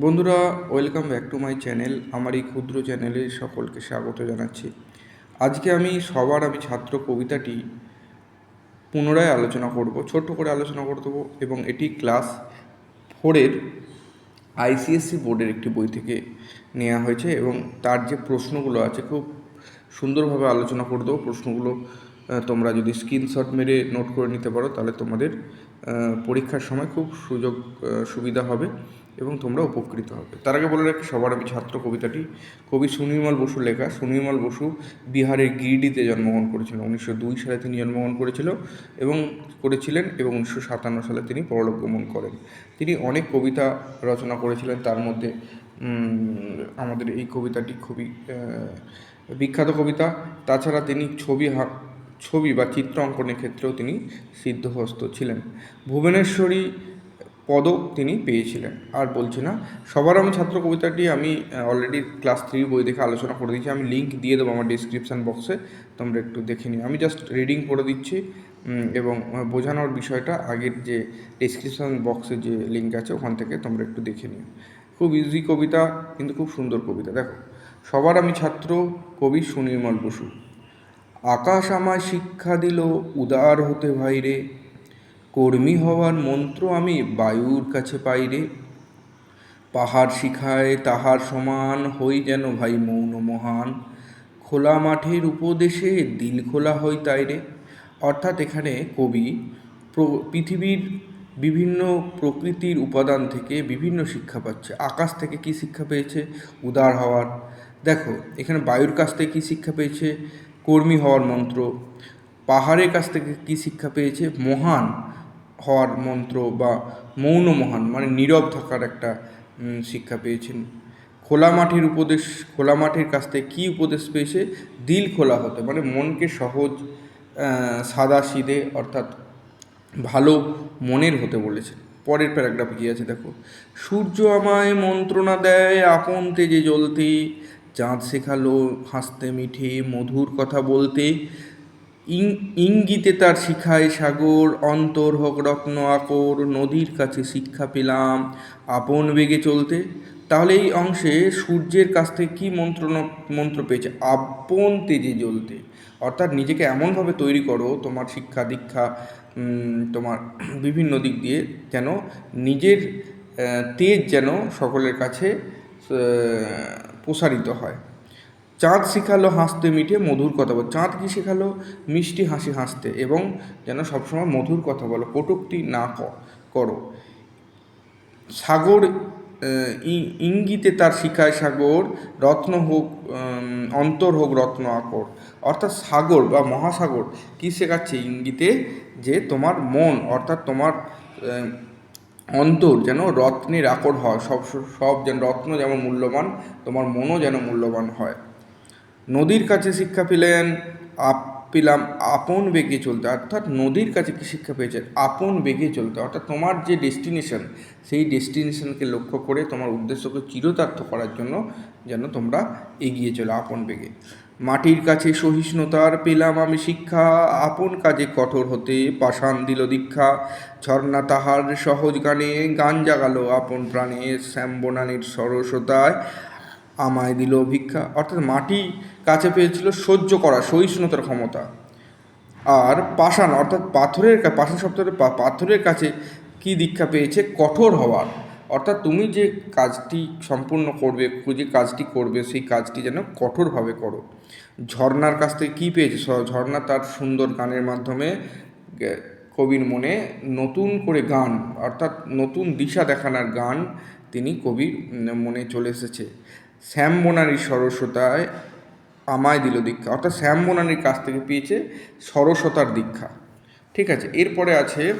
বন্ধুরা welcome back to my channel আমার এই ক্ষুদ্র চ্যানেলে সকলকে স্বাগত জানাচ্ছি। আজকে আমি, সবার আমি ছাত্র কবিতাটি পুনরায় আলোচনা করব, ছোট্ট করে আলোচনা করে দেবো এবং এটি ক্লাস ফোরের আইসিএসসি বোর্ডের একটি বই থেকে নেওয়া হয়েছে এবং তার যে প্রশ্নগুলো আছে, খুব সুন্দরভাবে আলোচনা করে দেবো। প্রশ্নগুলো তোমরা যদি স্ক্রিনশট মেরে নোট করে নিতে পারো, তাহলে তোমাদের পরীক্ষার সময় খুব সুযোগ সুবিধা হবে। এবং তোমরা উপকৃত হবে। তার আগে বলে রাখি, সবার আমি ছাত্র কবিতাটি। কবি সুনির্মল বসুর লেখা, সুনির্মল বসু বিহারের গিরিডিতে জন্মগ্রহণ করেছিলেন উনিশশো দুই সালে তিনি জন্মগ্রহণ করেছিল এবং করেছিলেন এবং উনিশশো সাতান্ন সালে তিনি পরলোক গমন করেন। তিনি অনেক কবিতা রচনা করেছিলেন, তার মধ্যে আমাদের এই কবিতাটি খুবই বিখ্যাত কবিতা। তাছাড়া তিনি ছবি ছবি বা চিত্র অঙ্কনের ক্ষেত্রেও তিনি সিদ্ধহস্ত ছিলেন। ভুবনেশ্বরী পদক তিনি পেয়েছিলেন। আর বলছি না সবার আমি ছাত্র কবিতাটি আমি অলরেডি ক্লাস থ্রি বই দেখে আলোচনা করে দিয়েছি। আমি লিঙ্ক দিয়ে দেবো আমার ডিসক্রিপশান বক্সে তোমরা একটু দেখে নিও। আমি জাস্ট রিডিং করে দিচ্ছি এবং বোঝানোর বিষয়টা আগের যে ডিসক্রিপশান বক্সে যে লিঙ্ক আছে, ওখান থেকে তোমরা একটু দেখে নিও। খুব ইজি কবিতা, কিন্তু খুব সুন্দর কবিতা। দেখো সবার আমি ছাত্র কবি সুনির্মল বসু, আকাশ আমায় শিক্ষা দিল, উদার হতে ভাইরে কর্মী হওয়ার মন্ত্র আমি বায়ুর কাছে পাইরে পাহাড় শিখায় তাহার সমান, হই যেন ভাই মৌন মহান। খোলা মাঠের উপদেশে দিল খোলা হই তাইরে অর্থাৎ এখানে কবি পৃথিবীর বিভিন্ন প্রকৃতির উপাদান থেকে বিভিন্ন শিক্ষা পাচ্ছে। আকাশ থেকে কি শিক্ষা পেয়েছে? উদার হওয়ার। দেখো, এখানে বায়ুর কাছ থেকে কী শিক্ষা পেয়েছে? কর্মী হওয়ার মন্ত্র। পাহাড়ের কাছ থেকে কী শিক্ষা পেয়েছে? মহান। হওয়ার মন্ত্র বা মৌন মহান মানে নীরব থাকার একটা শিক্ষা পেয়েছেন। খোলা মাঠের উপদেশ, খোলা মাঠের কাছ থেকে কী উপদেশ পেয়েছে? দিল খোলা হতে মানে মনকে সহজ সাদা সিধে অর্থাৎ ভালো মনের হতে বলেছে পরের প্যারাগ্রাফে কী আছে? দেখো, সূর্য আমায় মন্ত্রণা দেয়, আপন তেজে জ্বলতে, চাঁদ শেখালো হাসতে মিঠে, মধুর কথা বলতে। ইঙ্গিতে তার শিখায় সাগর, অন্তর হোক রত্ন আকর, নদীর কাছে শিক্ষা পেলাম, আপন বেগে চলতে। তাহলে এই অংশে সূর্যের কাছ থেকে কী মন্ত্রণ মন্ত্র পেয়েছে? আপন তেজে জ্বলতে। অর্থাৎ নিজেকে এমনভাবে তৈরি করো, তোমার শিক্ষা, দীক্ষা তোমার বিভিন্ন দিক দিয়ে যেন নিজের তেজ যেন সকলের কাছে প্রসারিত হয়। চাঁদ শেখালো হাসতে মিঠে, মধুর কথা বল, চাঁদ কি শেখালো? মিষ্টি হাসি হাসতে এবং যেন সবসময় মধুর কথা বলো, কটুক্তি না করো। সাগর ইঙ্গিতে তার শিখায় সাগর, রত্ন হোক অন্তর হোক রত্ন আকর। অর্থাৎ সাগর বা মহাসাগর কি শেখাচ্ছে ইঙ্গিতে? যে তোমার মন, অর্থাৎ তোমার অন্তর যেন রত্নের আকর হয়, সব সব যেন রত্ন যেমন মূল্যবান, তোমার মনও যেন মূল্যবান হয়। নদীর কাছে শিক্ষা পেলেন, আপ, পেলাম আপন বেগে চলতে। অর্থাৎ নদীর কাছে কি শিক্ষা পেয়েছেন? আপন বেগে চলতে। অর্থাৎ তোমার যে ডেস্টিনেশন, সেই ডেস্টিনেশনকে লক্ষ্য করে তোমার উদ্দেশ্যকে চিরতার্থ করার জন্য যেন তোমরা এগিয়ে চলো আপন বেগে। মাটির কাছে সহিষ্ণুতার পেলাম আমি শিক্ষা, আপন কাজে কঠোর হতে পাষাণ দিল দীক্ষা। ঝর্ণা তাহার সহজ গানে গান জাগালো আপন প্রাণে শ্যাম বনানীর সরসতায়। আমায় দিল ভিক্ষা। অর্থাৎ মাটি কাছে পেয়েছিল সহ্য করা, সহিষ্ণুতার ক্ষমতা। আর পাষাণ, অর্থাৎ পাথরের পাষাণ শব্দের পা- পাথরের কাছে কি দীক্ষা পেয়েছে? কঠোর হওয়ার। অর্থাৎ তুমি যে কাজটি সম্পূর্ণ করবে, যে কাজটি করবে, সেই কাজটি যেন কঠোরভাবে করো। ঝর্ণার কাছ থেকে কী পেয়েছে? ঝর্ণা তার সুন্দর গানের মাধ্যমে কবির মনে নতুন করে গান, অর্থাৎ নতুন দিশা দেখানোর গান তিনি কবির মনে চলে এসেছে। শ্যাম বনানীর সরস্বতায় আমায় দিল দীক্ষা। অর্থাৎ শ্যাম বনানীর কাছ থেকে পেয়েছে সরস্বতার দীক্ষা। ঠিক আছে, এরপরে আছে,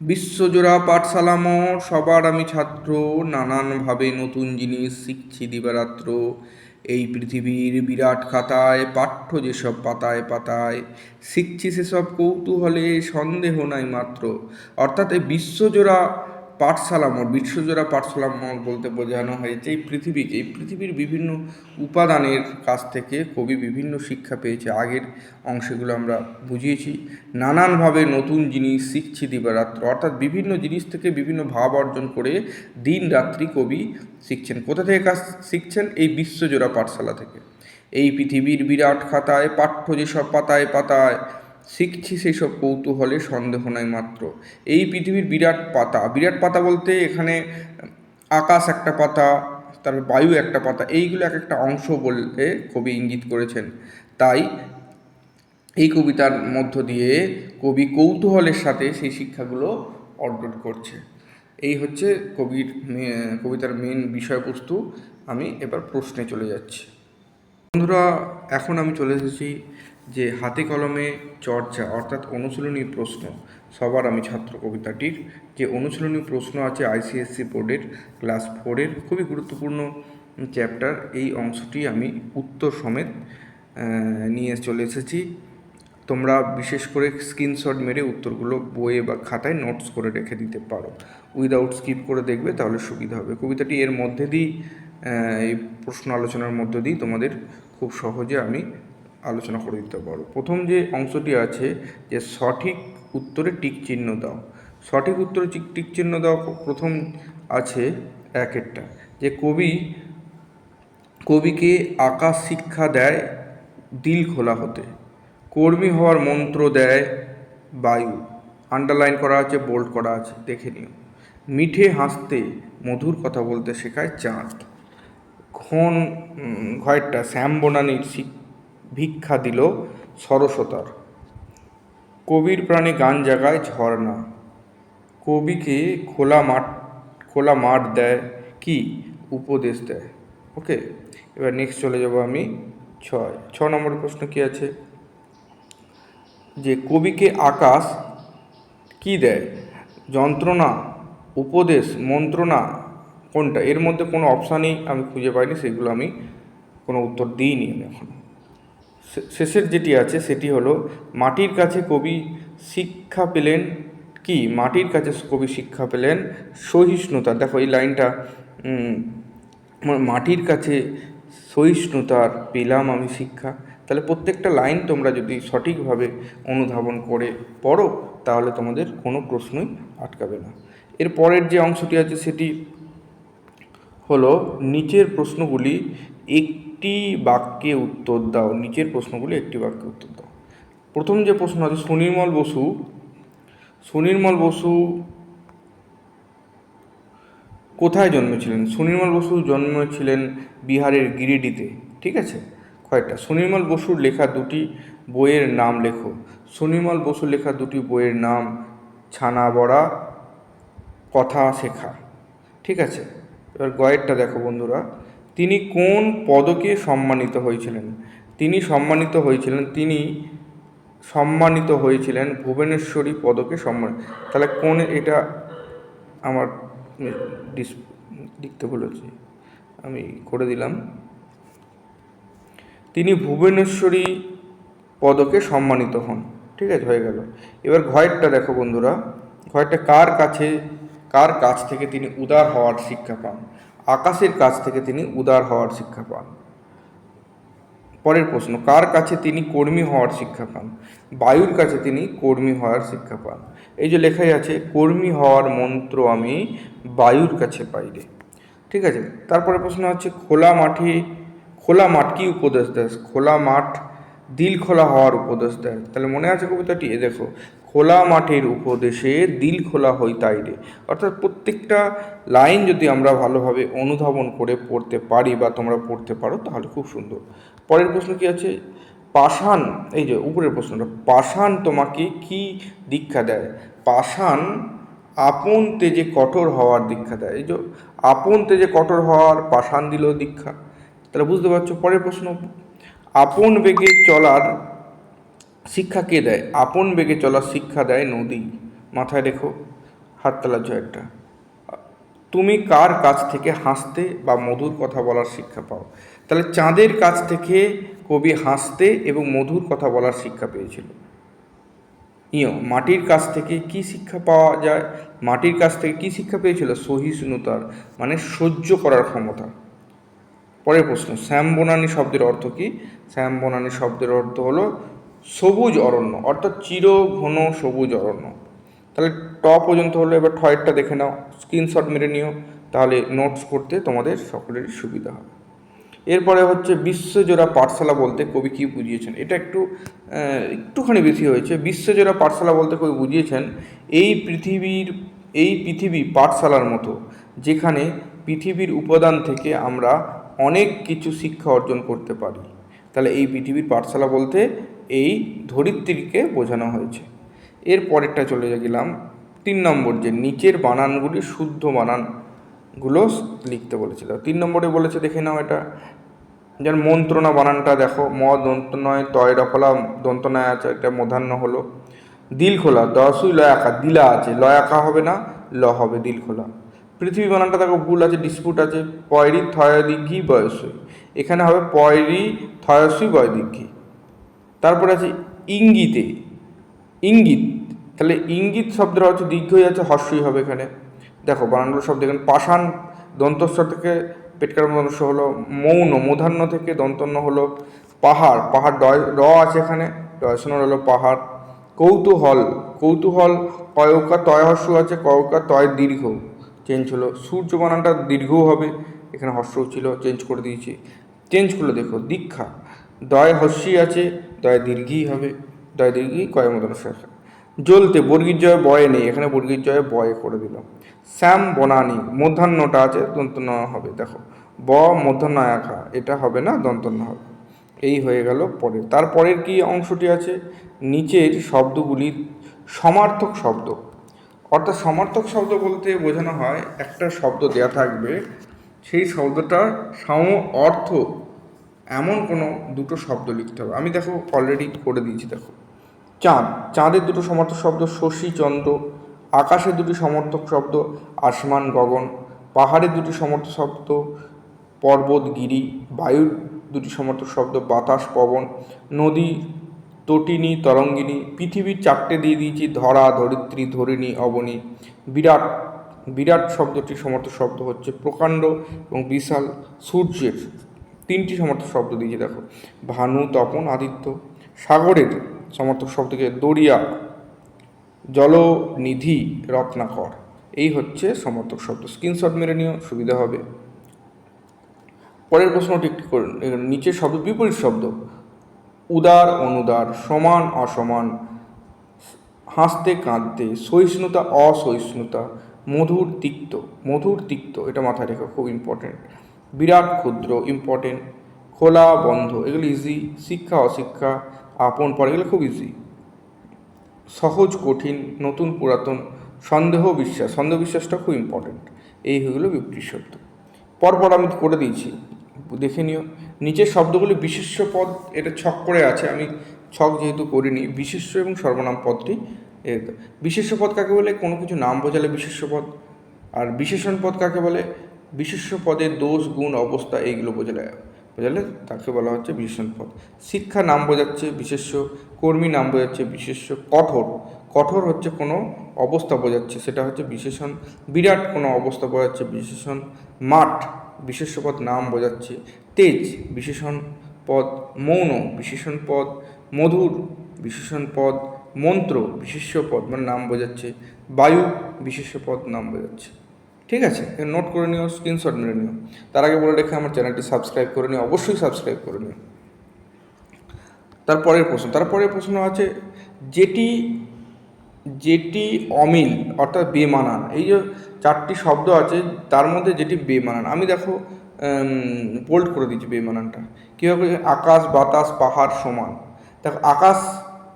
বিশ্বজোড়া পাঠশালা মোর সবার আমি ছাত্র, নানানভাবে নতুন জিনিস শিখছি দিবারাত্র। এই পৃথিবীর বিরাট খাতায়, পাঠ্য যেসব পাতায় পাতায়, শিখছি সেসব কৌতূহলে, সন্দেহ নাই মাত্র। অর্থাৎ এই বিশ্বজোড়া পাঠশালা মোড় বিশ্বজোড়া পাঠশালা মোড় বলতে বোঝানো হয়েছে। এই পৃথিবীকে এই পৃথিবীর বিভিন্ন উপাদানের কাছ থেকে কবি বিভিন্ন শিক্ষা পেয়েছে। আগের অংশগুলো আমরা বুঝিয়েছি। নানানভাবে নতুন জিনিস শিখছি দিবারাত্র। অর্থাৎ বিভিন্ন জিনিস থেকে বিভিন্ন ভাব অর্জন করে দিন রাত্রি কবি শিখছেন। কোথা থেকে কাজ শিখছেন? এই বিশ্বজোড়া পাঠশালা থেকে। এই পৃথিবীর বিরাট খাতায়, পাঠ্য যেসব পাতায় পাতায় শিখছি সেই সব কৌতূহলে সন্দেহ নাই মাত্র। এই পৃথিবীর বিরাট পাতা। বিরাট পাতা বলতে এখানে আকাশ একটা পাতা, তারপর বায়ু একটা পাতা, এইগুলো এক একটা অংশ বলতে কবি ইঙ্গিত করেছেন। তাই এই কবিতার মধ্য দিয়ে কবি কৌতূহলের সাথে সেই শিক্ষাগুলো অর্জন করছে। এই হচ্ছে কবির কবিতার মেন বিষয়বস্তু। আমি এবার প্রশ্নে চলে যাচ্ছি। বন্ধুরা, এখন আমি চলে এসেছি যে হাতে কলমে চর্চা অর্থাৎ অনুশীলনী প্রশ্ন, সবার আমি ছাত্র কবিতাটির যে অনুশীলনী প্রশ্ন আছে আইসিএসসি বোর্ডের ক্লাস ফোরের খুবই গুরুত্বপূর্ণ চ্যাপ্টার, এই অংশটি আমি উত্তর সমেত নিয়ে চলে এসেছি। তোমরা বিশেষ করে স্ক্রিনশট মেরে উত্তরগুলো বইয়ে বা খাতায় নোটস করে রেখে দিতে পারো। উইদাউট স্কিপ করে দেখবে তাহলে সুবিধা হবে। কবিতাটি এর মধ্যে দিয়েই এই প্রশ্ন আলোচনার মধ্য দিয়েই তোমাদের খুব সহজে আমি আলোচনা করে দিতে পারো। প্রথম যে অংশটি আছে যে সঠিক উত্তরে টিক চিহ্ন দাও। সঠিক উত্তরে টিক- চিহ্ন দাও, প্রথম আছে এক একটা। যে কবি, কবিকে আকাশ শিক্ষা দেয় দিল খোলা হতে। কর্মী হওয়ার মন্ত্র দেয় বায়ু। আন্ডারলাইন করা আছে, বোল্ড করা আছে, দেখে নিও। মিঠে হাসতে মধুর কথা বলতে শেখায় চাঁদ। ঘন ঘয়েরটা, শ্যাম বনানীর শিক- ভিক্ষা দিল সরসতার কবির প্রাণে গান জাগায় ঝর্ণা। কবিকে খোলা মাঠ খোলা মাঠ দেয় কি? উপদেশ দেয়। ওকে এবার নেক্সট চলে যাব আমি ছয়। ছ নম্বর প্রশ্ন কি আছে? যে কবিকে আকাশ কি দেয়? যন্ত্রণা, উপদেশ, মন্ত্রণা কোনটা? এর মধ্যে কোনো অপশানই আমি খুঁজে পাইনি, সেগুলো আমি কোনো উত্তর দিইনি আমি এখন। শেষের যেটি আছে সেটি হলো, মাটির কাছে কবি শিক্ষা পেলেন কি? মাটির কাছে কবি শিক্ষা পেলেন সহিষ্ণুতা। দেখো এই লাইনটা মাটির কাছে সহিষ্ণুতার পেলাম আমি শিক্ষা। তাহলে প্রত্যেকটা লাইন তোমরা যদি সঠিকভাবে অনুধাবন করে পড়ো, তাহলে তোমাদের কোনো প্রশ্নই আটকাবে না। এর পরের যে অংশটি আছে সেটি হলো, নিচের প্রশ্নগুলি একটি বাক্যে উত্তর দাও। নিচের প্রশ্নগুলি একটি বাক্যে উত্তর দাও। প্রথম যে প্রশ্ন আছে, সুনির্মল বসু সুনির্মল বসু কোথায় জন্মেছিলেন? সুনির্মল বসু জন্মেছিলেন বিহারের গিরিডিতে, ঠিক আছে? কয়েকটা। সুনির্মল বসুর লেখা দুটি বইয়ের নাম লেখো। সুনির্মল বসুর লেখা দুটি বইয়ের নাম ছানা বড়া কথা শেখা, ঠিক আছে? এবার গয়েরটা দেখো বন্ধুরা। তিনি কোন পদকে সম্মানিত হয়েছিলেন? তিনি সম্মানিত হয়েছিলেন, তিনি সম্মানিত হয়েছিলেন ভুবনেশ্বরী পদকে সম্মান তাহলে কোন এটা আমার ডিস লিখতে বলেছি আমি করে দিলাম। তিনি ভুবনেশ্বরী পদকে সম্মানিত হন। ঠিক আছে, হয়ে গেল। এবার ঘয়েরটা দেখো বন্ধুরা। ঘয়েরটা কার কাছে কার কাছ থেকে তিনি উদার হওয়ার শিক্ষা পান? আকাশের কাছ থেকে তিনি উদার হওয়ার শিক্ষা পান। পরের প্রশ্ন, কার কাছে তিনি কর্মী হওয়ার শিক্ষা পান? বায়ুর কাছে তিনি কর্মী হওয়ার শিক্ষা পান। এই যে লেখাই আছে, কর্মী হওয়ার মন্ত্র আমি বায়ুর কাছে পাইরে ঠিক আছে? তারপরে প্রশ্ন হচ্ছে, খোলা মাঠে, খোলা মাঠ কি উপদেশ দেয়? খোলা মাঠ, দিল খোলা হওয়ার উপদেশ দেয়। তাহলে মনে আছে কবিতাটি? এ দেখো খোলা মাঠের উপদেশে দিল খোলা হই তাইরে অর্থাৎ প্রত্যেকটা লাইন যদি আমরা ভালোভাবে অনুধাবন করে পড়তে পারি বা তোমরা পড়তে পারো, তাহলে খুব সুন্দর। পরের প্রশ্ন কি আছে? পাষাণ, এই যে উপরের প্রশ্নটা, পাষাণ তোমাকে কি দীক্ষা দেয়? পাষাণ আপন তেজে কঠোর হওয়ার দীক্ষা দেয়। এই যে আপন তেজে কঠোর হওয়ার পাষাণ দিল দীক্ষা। তাহলে বুঝতে পারছ পরের প্রশ্ন? আপন বেগে চলার শিক্ষা কে দেয়? আপন বেগে চলার শিক্ষা দেয় নদী। মাথায় রেখো, হাততালা জয়েরটা। তুমি কার কাছ থেকে হাসতে বা মধুর কথা বলার শিক্ষা পাও? তাহলে চাঁদের কাছ থেকে কবি হাসতে এবং মধুর কথা বলার শিক্ষা পেয়েছিল। ইয়, মাটির কাছ থেকে কি শিক্ষা পাওয়া যায়? মাটির কাছ থেকে কি শিক্ষা পেয়েছিল? সহিষ্ণুতার মানে সহ্য করার ক্ষমতা। পরের প্রশ্ন, শ্যাম বনানী শব্দের অর্থ কি? শ্যাম বনানী শব্দের অর্থ হলো সবুজ অরণ্য, অর্থাৎ চির ঘন সবুজ অরণ্য। তাহলে ট পর্যন্ত হলো, এবার ঠয়েরটা দেখে নাও, স্ক্রিনশট মেরে নিও, তাহলে নোটস করতে তোমাদের সকলেরই সুবিধা হবে। এরপরে হচ্ছে বিশ্বজোড়া পাঠশালা বলতে কবি কী বুঝিয়েছেন? এটা একটু একটুখানি বেশি হয়েছে। বিশ্বজোড়া পাঠশালা বলতে কবি বুঝিয়েছেন, এই পৃথিবীর, এই পৃথিবী পাঠশালার মতো, যেখানে পৃথিবীর উপাদান থেকে আমরা অনেক কিছু শিক্ষা অর্জন করতে পারি। তাহলে এই পৃথিবীর পাঠশালা বলতে এই ধরিত্রীকে বোঝানো হয়েছে। এর পরেরটা চলে গেলাম তিন নম্বর, যে নিচের বানানগুলি শুদ্ধ বানানগুলো লিখতে বলেছিল। তিন নম্বরে বলেছে, দেখে নাও এটা। যেমন মন্ত্রণা বানানটা দেখো, ম দন্ত নয় তয় রফলা দন্ত নয় আছে এটা মধ্যাহ্ন হলো। দিল খোলা দশই লয়াকা, দিলা আছে, লয়াকা হবে না, ল হবে দিল খোলা। পৃথিবী বানানটা দেখো, ভুল আছে ডিসপুট আছে, পয়রি থয়দিঘি বয়সই। এখানে হবে পয়রি থয়সই বয়দিঘি। তারপরে আছে ইঙ্গিতে। ইঙ্গিত। তাহলে ইঙ্গিত শব্দের হচ্ছে দীর্ঘই আছে হর্ষই হবে এখানে। দেখো বানানগুলো শব্দ এখানে। পাষাণ দন্তস্বর থেকে পেটকার মনুষ্য হলো মৌন মূধান্য থেকে দন্তন্য হলো পাহাড়। পাহাড় ডয় র আছে এখানে। ডয়সনের হলো পাহাড়। কৌতূহল। কৌতূহল, কয়কা তয় হর্ষ আছে, কয়কা তয় দীর্ঘ। চেঞ্জ হলো। সূর্য বানানটা দীর্ঘও হবে। এখানে হর্ষও ছিল, চেঞ্জ করে দিয়েছি। চেঞ্জ করলে, দেখো, দীক্ষা। দয় হর্ষই আছে দয় দীর্ঘই হবে দয় দীর্ঘই কয় মদন শাখা জ্বলতে বর্গীর জয় বয়ে নেই, এখানে বর্গীর জয়ে বয়ে করে দিলাম শ্যাম বনানি, মধ্যাহ্নটা আছে দন্তন্য হবে, দেখো। ব মধ্যাহ্ন একা এটা হবে না দন্তন্য হবে। এই হয়ে গেল পরে তারপরের কি অংশটি আছে? নিচের শব্দগুলি সমার্থক শব্দ। অর্থাৎ সমার্থক শব্দ বলতে বোঝানো হয়, একটা শব্দ দেয়া থাকবে, সেই শব্দটার সম অর্থ এমন কোনো দুটো শব্দ লিখতে হবে। আমি দেখো অলরেডি করে দিয়েছি, দেখো। চাঁদ, চাঁদের দুটো সমর্থক শব্দ, শশী, চন্দ্র। আকাশের দুটি সমর্থক শব্দ, আসমান, গগন। পাহাড়ের দুটি সমর্থক শব্দ, পর্বত, গিরি। বায়ুর দুটি সমর্থক শব্দ, বাতাস, পবন। নদী, তটিনী, তরঙ্গিনী। পৃথিবীর চারটে দিয়ে দিয়েছি, ধরা, ধরিত্রী, ধরিণী, অবনী। বিরাট বিরাট শব্দটি সমর্থক শব্দ হচ্ছে প্রকাণ্ড এবং বিশাল সূর্যের। তিনটি সমর্থক শব্দ দিয়েছি, দেখো। ভানু, তপন, আদিত্য। সাগরের সমর্থক শব্দকে দরিয়া জলনিধি, রত্নাকর। এই হচ্ছে সমর্থক শব্দ। স্ক্রিনশট মেরে নিও, সুবিধা হবে। পরের প্রশ্নটি একটি নিচের শব্দ, বিপরীত শব্দ। উদার, অনুদার, সমান, অসমান, হাসতে, কাঁদতে, সহিষ্ণুতা, অসহিষ্ণুতা, মধুর, তিক্ত। মধুর, তিক্ত, এটা মাথায় রেখো, খুব ইম্পর্টেন্ট বিরাট ক্ষুদ্র ইম্পর্টেন্ট খোলা, বন্ধ, এগুলো ইজি শিক্ষা, অশিক্ষা, আপন পর, এগুলো খুব ইজি সহজ, কঠিন, নতুন, পুরাতন, সন্দেহ, বিশ্বাস, সন্দেহ, বিশ্বাসটা খুব ইম্পর্টেন্ট এই হয়ে গেলো বিপরীত শব্দ পরপর আমি করে দিয়েছি। দেখে নিও, নিচের শব্দগুলি বিশেষ্য পদ, এটা ছক করে আছে, আমি ছক যেহেতু করিনি বিশেষ্য এবং সর্বনাম পদটি বিশেষ্য পদ কাকে বলে? কোনো কিছু নাম বোঝালে বিশেষ্য পদ, আর বিশেষণ পদ কাকে বলে? বিশেষ্য পদের দোষ, গুণ, অবস্থা এইগুলো বোঝালে বোঝালে তাকে বলা হচ্ছে বিশেষণ পদ। শিক্ষা নাম বোঝাচ্ছে বিশেষ্য, কর্মী নাম বোঝাচ্ছে বিশেষ্য, কঠোর। কঠোর হচ্ছে কোনো অবস্থা বোঝাচ্ছে, সেটা হচ্ছে বিশেষণ। বিরাট কোনো অবস্থা বোঝাচ্ছে বিশেষণ। মাঠ, বিশেষ্য পদ নাম বোঝাচ্ছে। তেজ, বিশেষণ পদ। মৌন, বিশেষণ পদ। মধুর, বিশেষণ পদ। মন্ত্র, বিশেষ্য পদ মানে নাম বোঝাচ্ছে। বায়ু, বিশেষ্য পদ নাম বোঝাচ্ছে। ঠিক আছে? নোট করে নিও স্ক্রিনশট মেরে নিও। তার আগে বলে রেখে আমার চ্যানেলটি সাবস্ক্রাইব করে নিও, অবশ্যই সাবস্ক্রাইব করে নিও। তারপরের প্রশ্ন তারপরের প্রশ্ন আছে, যেটি যেটি অমিল, অর্থাৎ বেমানান, এই যে চারটি শব্দ আছে, তার মধ্যে যেটি বেমানান, আমি দেখো বোল্ড করে দিচ্ছি বেমানানটা। কীভাবে আকাশ, বাতাস, পাহাড় সমান। দেখো, আকাশ,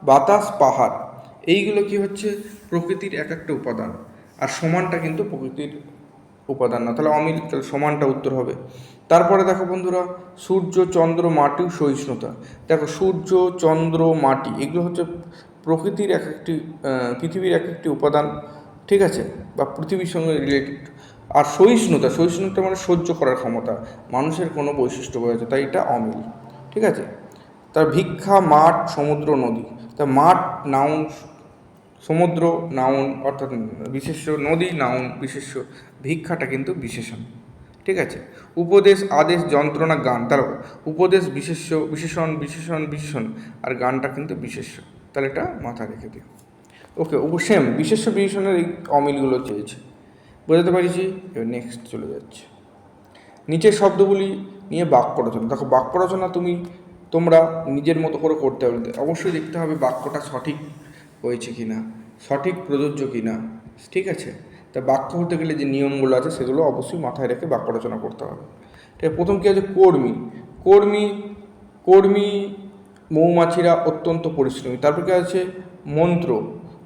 বাতাস, পাহাড়, এইগুলো কি হচ্ছে? প্রকৃতির এক একটা উপাদান। আর সমানটা কিন্তু প্রকৃতির উপাদান না, তাহলে অমিল, তাহলে সমানটা উত্তর হবে। তারপরে দেখো বন্ধুরা, সূর্য, চন্দ্র, মাটি, সহিষ্ণুতা। দেখো সূর্য, চন্দ্র, মাটি, এগুলো হচ্ছে প্রকৃতির এক একটি পৃথিবীর এক একটি উপাদান, ঠিক আছে? বা পৃথিবীর সঙ্গে রিলেটেড আর সহিষ্ণুতা সহিষ্ণুতা মানে সহ্য করার ক্ষমতা, মানুষের কোনো বৈশিষ্ট্য বোঝাচ্ছে তাই এটা অমিল, ঠিক আছে? তার ভিক্ষা, মাঠ, সমুদ্র, নদী। তা মাঠ, নাউন সমুদ্র নাউন অর্থাৎ বিশেষ্য নদী নাউন বিশেষ্য ভিক্ষাটা কিন্তু বিশেষণ। ঠিক আছে? উপদেশ, আদেশ, যন্ত্রণা, গান। তার উপদেশ, বিশেষ্য, বিশেষণ বিশেষণ বিশেষণ আর গানটা কিন্তু বিশেষ্য। তাহলে এটা মাথা রেখে দিও। ওকে সেম বিশেষ্য, বিশেষণের এই অমিলগুলো চেয়েছে বোঝাতে পারিছি? এবার নেক্সট চলে যাচ্ছে। নিচের শব্দগুলি নিয়ে বাক্য রচনা। দেখো, বাক্য রচনা তুমি, তোমরা নিজের মতো করে করতে হবে। অবশ্যই দেখতে হবে বাক্যটা সঠিক। হয়েছে কি না সঠিক প্রযোজ্য কি না ঠিক আছে? তা বাক্য হতে গেলে যে নিয়মগুলো আছে সেগুলো অবশ্যই মাথায় রেখে বাক্য রচনা করতে হবে। ঠিক প্রথম কী আছে? কর্মী। কর্মী কর্মী মৌমাছিরা অত্যন্ত পরিশ্রমী। তারপর কী আছে? মন্ত্র।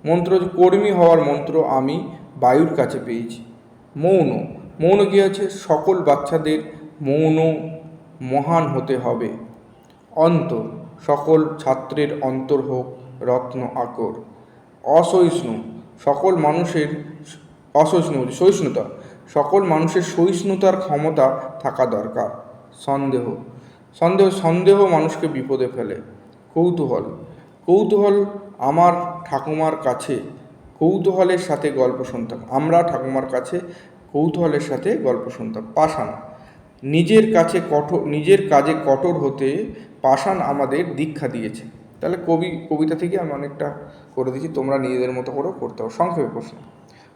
মন্ত্র কর্মী হওয়ার মন্ত্র আমি বায়ুর কাছে পেয়েছি। মৌন। মৌন কী আছে? সকল বাচ্চাদের মৌন মহান হতে হবে। অন্তর। সকল ছাত্রের অন্তর হোক। রত্ন আকর। অসহিষ্ণু। সকল মানুষের অসহিষ্ণু, সহিষ্ণুতা। সকল মানুষের সহিষ্ণুতার ক্ষমতা থাকা দরকার। সন্দেহ। সন্দেহ সন্দেহ মানুষকে বিপদে ফেলে। কৌতূহল। কৌতূহল আমার ঠাকুমার কাছে। কৌতূহলের সাথে গল্প শুনতাম। আমরা ঠাকুমার কাছে কৌতূহলের সাথে গল্প শুনতাম। পাষাণ। নিজের কাছে কঠোর, নিজের কাজে কঠোর হতে পাষাণ আমাদের দীক্ষা দিয়েছে। তাহলে কবি, কবিতা থেকে আমি অনেকটা করে দিয়েছি, তোমরা নিজেদের মতো করেও করতে হবে সংক্ষেপে প্রশ্ন।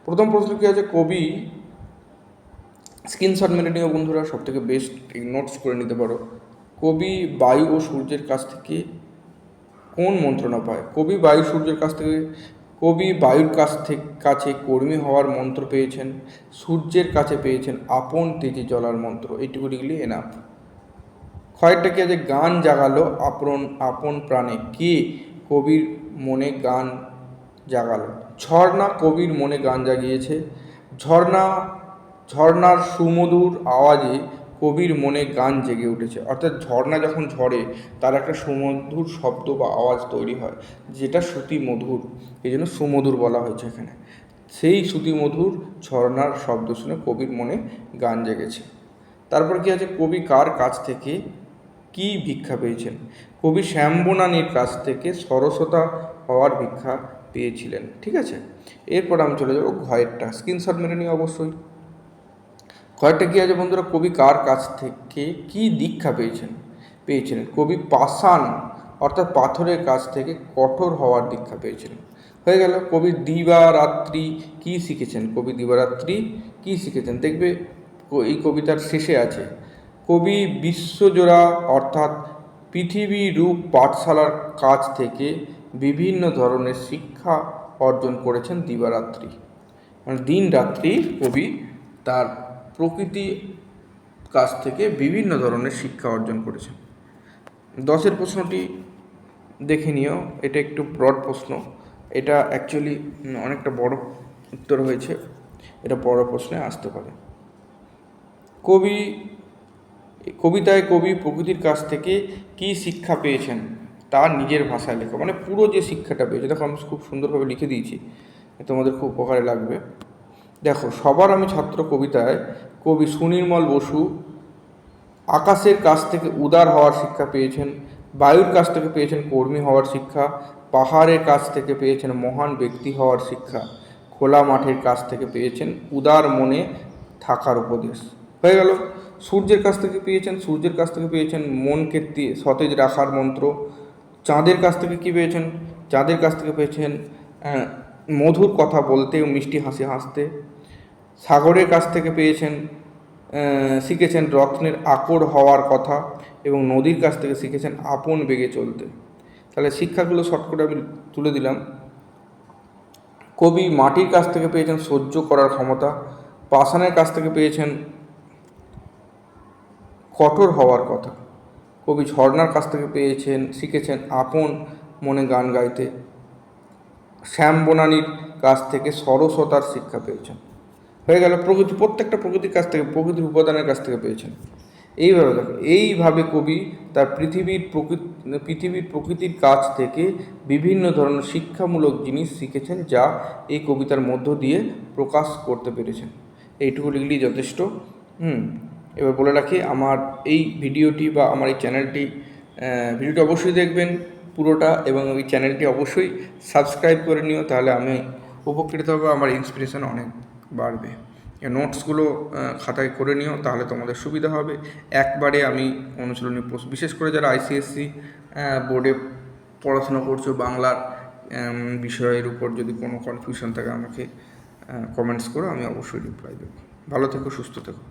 প্রথম প্রশ্ন কী আছে? কবি স্ক্রিনশট মেরে নিও বন্ধুরা সব থেকে বেস্ট নোটস করে নিতে পারো। কবি বায়ু ও সূর্যের কাছ থেকে কোন মন্ত্রণা পায়? কবি বায়ু সূর্যের কাছ থেকে, কবি বায়ুর কাছ থেকে কাছে কর্মী হওয়ার মন্ত্র পেয়েছেন, সূর্যের কাছে পেয়েছেন আপন তেজে জ্বলার মন্ত্র। এইটুকু লিখলে এনাফ খয়েরটা কি আছে গান জাগালো আপন আপন প্রাণে, কে কবির মনে গান জাগালো? ঝর্ণা কবির মনে গান জাগিয়েছে। ঝর্ণা, ঝর্ণার সুমধুর আওয়াজে কবির মনে গান জেগে উঠেছে। অর্থাৎ ঝর্ণা যখন ঝরে, তার একটা সুমধুর শব্দ বা আওয়াজ তৈরি হয়, যেটা শ্রুতি মধুর এই জন্য সুমধুর বলা হয়েছে এখানে। সেই শ্রুতি মধুর ঝর্ণার শব্দ শুনে কবির মনে গান জেগেছে। তারপর কি আছে? কবি কার কাছ থেকে কি ভিক্ষা পেয়েছেন? কবি শ্যামবনানীর কাছ থেকে সরসতা হওয়ার ভিক্ষা পেয়েছিলেন, ঠিক আছে? এরপর আমি চলে যাব ঘয়েরটা, স্ক্রিনশট মেরে নিই অবশ্যই। ঘয়েরটা কী আছে বন্ধুরা? কবি কার কাছ থেকে কি দীক্ষা পেয়েছেন? পেয়েছিলেন। কবি পাষাণ, অর্থাৎ পাথরের কাছ থেকে কঠোর হওয়ার দীক্ষা পেয়েছিলেন। হয়ে গেল। কবি দিবারাত্রি কি শিখেছেন? কবি দিবারাত্রি কি শিখেছেন? দেখবে এই কবিতার শেষে আছে কবি বিশ্বজোড়া অর্থাৎ পৃথিবী রূপ পাঠশালার কাছ থেকে বিভিন্ন ধরনের শিক্ষা অর্জন করেছেন দিবারাত্রি। মানে দিন রাত্রি কবি তার প্রকৃতি কাছ থেকে বিভিন্ন ধরনের শিক্ষা অর্জন করেছেন। দশের প্রশ্নটি দেখে নিও, এটা একটু ব্রড প্রশ্ন। এটা অ্যাকচুয়ালি অনেকটা বড় উত্তর হয়েছে, এটা বড় প্রশ্নে আসতে পারে। কবি কবিতায় কবি প্রকৃতির কাছ থেকে কি শিক্ষা পেয়েছেন, তা নিজের ভাষায় লেখা। মানে পুরো যে শিক্ষাটা পেয়েছে, দেখো আমি খুব সুন্দরভাবে লিখে দিয়েছি, তোমাদের খুব উপকারে লাগবে। দেখো, সবার আমি ছাত্র কবিতায় কবি সুনির্মল বসু আকাশের কাছ থেকে উদার হওয়ার শিক্ষা পেয়েছেন, বায়ুর কাছ থেকে পেয়েছেন কর্মী হওয়ার শিক্ষা, পাহাড়ের কাছ থেকে পেয়েছেন মহান ব্যক্তি হওয়ার শিক্ষা, খোলা মাঠের কাছ থেকে পেয়েছেন উদার মনে থাকার উপদেশ। হয়ে গেল। সূর্যের কাছ থেকে পেয়েছেন, সূর্যের কাছ থেকে পেয়েছেন মনকে সতেজ রাখার মন্ত্র। চাঁদের কাছ থেকে কী পেয়েছেন? চাঁদের কাছ থেকে পেয়েছেন মধুর কথা বলতে ও মিষ্টি হাসি হাসতে। সাগরের কাছ থেকে পেয়েছেন শিখেছেন রত্নের আকর হওয়ার কথা এবং নদীর কাছ থেকে শিখেছেন আপন বেগে চলতে। তাহলে শিক্ষাগুলো শর্ট করে আমি তুলে দিলাম। কবি মাটির কাছ থেকে পেয়েছেন সহ্য করার ক্ষমতা, পাষাণের কাছ থেকে পেয়েছেন কঠোর হওয়ার কথা। কবি ঝর্ণার কাছ থেকে পেয়েছেন, শিখেছেন আপন মনে গান গাইতে। শ্যাম বনানীর কাছ থেকে সরসতার শিক্ষা পেয়েছেন। হয়ে গেল প্রকৃতি, প্রত্যেকটা প্রকৃতির কাছ থেকে, প্রকৃতির উপাদানের কাছ থেকে পেয়েছেন। এইভাবে দেখো, এইভাবে কবি তার পৃথিবীর প্রকৃতি, পৃথিবীর প্রকৃতির কাছ থেকে বিভিন্ন ধরনের শিক্ষামূলক জিনিস শিখেছেন যা এই কবিতার মধ্য দিয়ে প্রকাশ করতে পেরেছেন। এইটুকু লিখলেই যথেষ্ট। হুম। এবার বলে রাখি, আমার এই ভিডিওটি বা আমার এই চ্যানেলটি ভিডিওটি অবশ্যই দেখবেন পুরোটা এবং ওই চ্যানেলটি অবশ্যই সাবস্ক্রাইব করে নিও, তাহলে আমি উপকৃত হব, আমার ইন্সপিরেশন অনেক বাড়বে। নোটসগুলো খাতায় করে নিও, তাহলে তোমাদের সুবিধা হবে। একবারে আমি অনুশীলনী পোস্ট বিশেষ করে যারা আইসিএসসি বোর্ডে পড়াশোনা করছ, বাংলার বিষয়ের উপর যদি কোনো কনফিউশন থাকে, আমাকে কমেন্টস করো, আমি অবশ্যই রিপ্লাই দেবো। ভালো থেকো, সুস্থ থেকো।